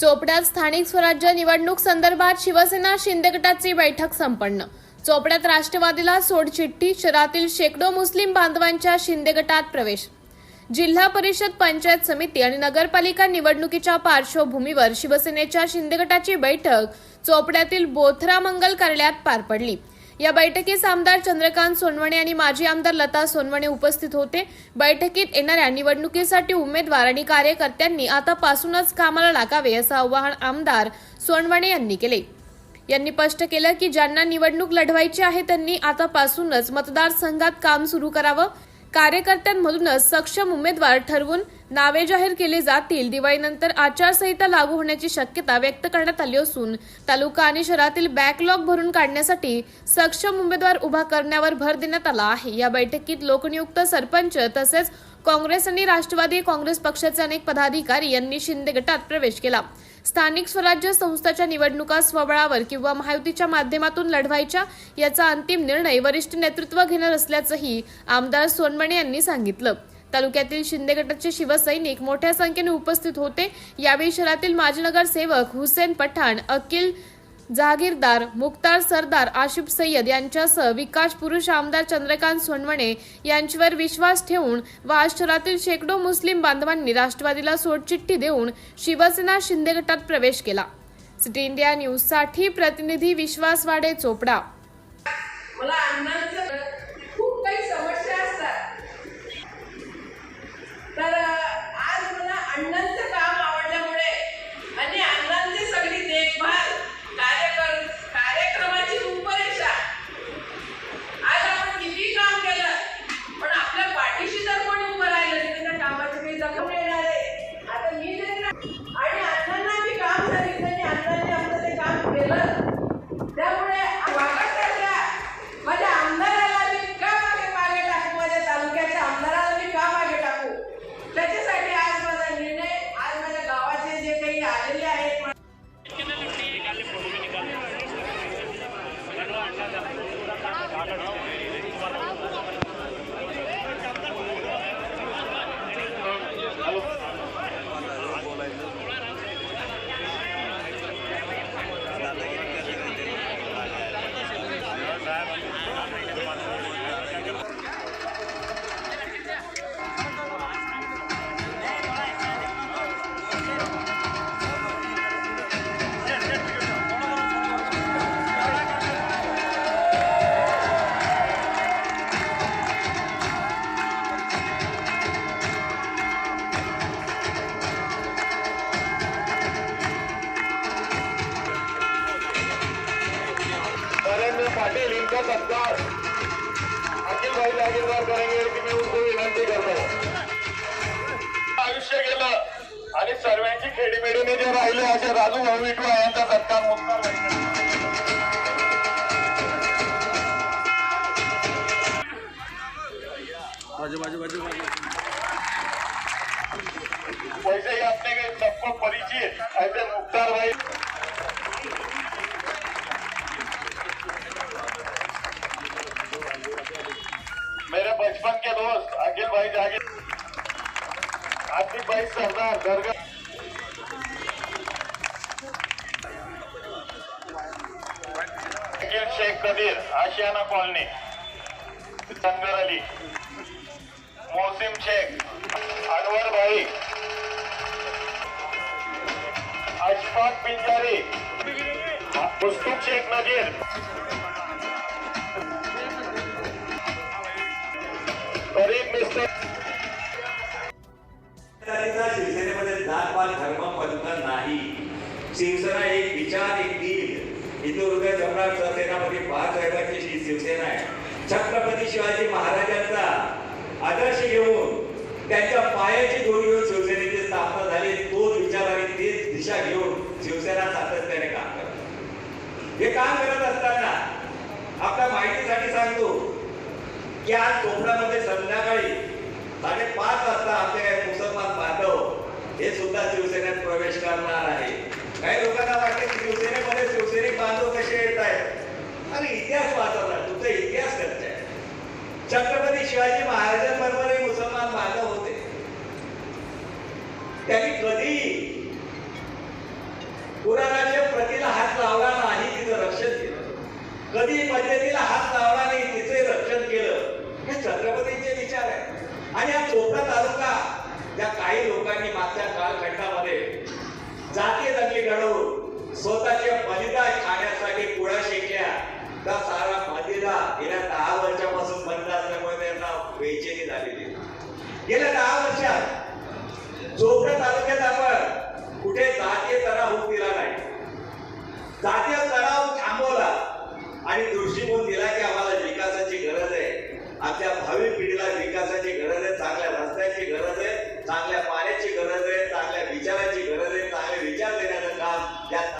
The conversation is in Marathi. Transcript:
चोपड्यात स्थानिक स्वराज्य निवडणूक संदर्भात शिवसेना शिंदे गटाची बैठक संपन्न. चोपड्यात राष्ट्रवादीला सोडचिठ्ठी शहरातील शेकडो मुस्लिम बांधवांच्या शिंदे गटात प्रवेश. जिल्हा परिषद पंचायत समिती आणि नगरपालिका निवडणुकीच्या पार्श्वभूमीवर शिवसेनेच्या शिंदे गटाची बैठक चोपड्यातील बोथरा मंगल कार्यालयात पार पडली. या बैठकीस आमदार चंद्रकांत सोनवणे आणि माजी आमदार लता सोनवणे उपस्थित होते. बैठकीत येणाऱ्या निवडणुकीसाठी उमेदवार आणि कार्यकर्त्यांनी आतापासूनच कामाला लागावे असं आवाहन आमदार सोनवणे यांनी केले. यांनी स्पष्ट केलं की ज्यांना निवडणूक लढवायची आहे त्यांनी आतापासूनच मतदारसंघात काम सुरू करावं. कार्यकर्त्यांमधूनच सक्षम उमेदवार ठरवून नावे जाहीर केले जातील. दिवाळीनंतर आचारसंहिता लागू होण्याची शक्यता व्यक्त करण्यात आली असून तालुका आणि शहरातील बॅकलॉग भरून काढण्यासाठी सक्षम उमेदवार उभा करण्यावर भर देण्यात आला आहे. या बैठकीत लोकनियुक्त सरपंच तसेच काँग्रेस आणि राष्ट्रवादी काँग्रेस पक्षाचे अनेक पदाधिकारी यांनी शिंदे गटात प्रवेश केला. स्थानिक स्वराज्य संस्थाच्या निवडणुका स्वबळावर किंवा महायुतीच्या माध्यमातून लढवायच्या याचा अंतिम निर्णय वरिष्ठ नेतृत्व घेणार असल्याचंही आमदार सोनमणे यांनी सांगितलं. तालुक्यातील शिंदे गटाचे शिवसैनिक मोठ्या संख्येने उपस्थित होते. यावेळी शहरातील माजी नगरसेवक हुसेन पठाण अकिल जहागीरदार मुक्तार सरदार आशिफ सय्यद यांच्यासह विकास पुरुष आमदार चंद्रकांत सोनवणे यांच्यावर विश्वास ठेवून व आज शहरातील शेकडो मुस्लिम बांधवांनी राष्ट्रवादीला सोडचिठ्ठी देऊन शिवसेना शिंदे गटात प्रवेश केला. सिटी इंडिया न्यूजसाठी प्रतिनिधी विश्वास वाडे चोपडा. मला का सत्कार अखिल भाई जागीरदार करेंगे की मी उनको विनंती करतो आयुष्य गेलं आणि सर्वांची खेडीमेडीने जे राहिले असे राजू भाऊ विठवा यांचा सत्कार मुक्तार आतिफ सरदार दर्गा शेख कबीर आशियाना कॉलनी संगर अली मोसिम शेख अनवर भाई अशफाक पिंजारी मुस्तुक शेख नजीर करीब मिस्टर विचार एक दिल हिंदू हृदय सम्राट सेनापती बाळासाहेबांची ही शिवसेना आहे छत्रपती शिवाजी महाराजांचा आदर्श घेऊन त्यांच्या पायाची दोरी घेऊन शिवसेनेची स्थापना झाली. तोच विचार आणि तीच दिशा घेऊन शिवसेना सातत्याने काम करत. हे काम करत असताना आपल्या माहितीसाठी सांगतो की आज कोकणामध्ये संध्याकाळी छत्रपती शिवाजी महाराजांबरोबर मुसलमान बांधव होते. त्यांनी कधी पुराणाच्या प्रतीला हात लावला नाही तिचं रक्षण केलं. कधी पद्धतीला हात लावला नाही तिचे रक्षण केलं. हे छत्रपतींचे विचार आहे आणि हा चोपडा तालुका ज्या काही लोकांनी मागच्या कालखंडामध्ये जाती दंगली घडवून स्वतःचे बलिदान खाण्यासाठी पुढा शेकल्या त्या गेल्या दहा वर्षात चोपडा तालुक्यात आपण कुठे जातीय तणाव होऊन दिला नाही. जातीय तणाव थांबवला आणि दृष्टिकोन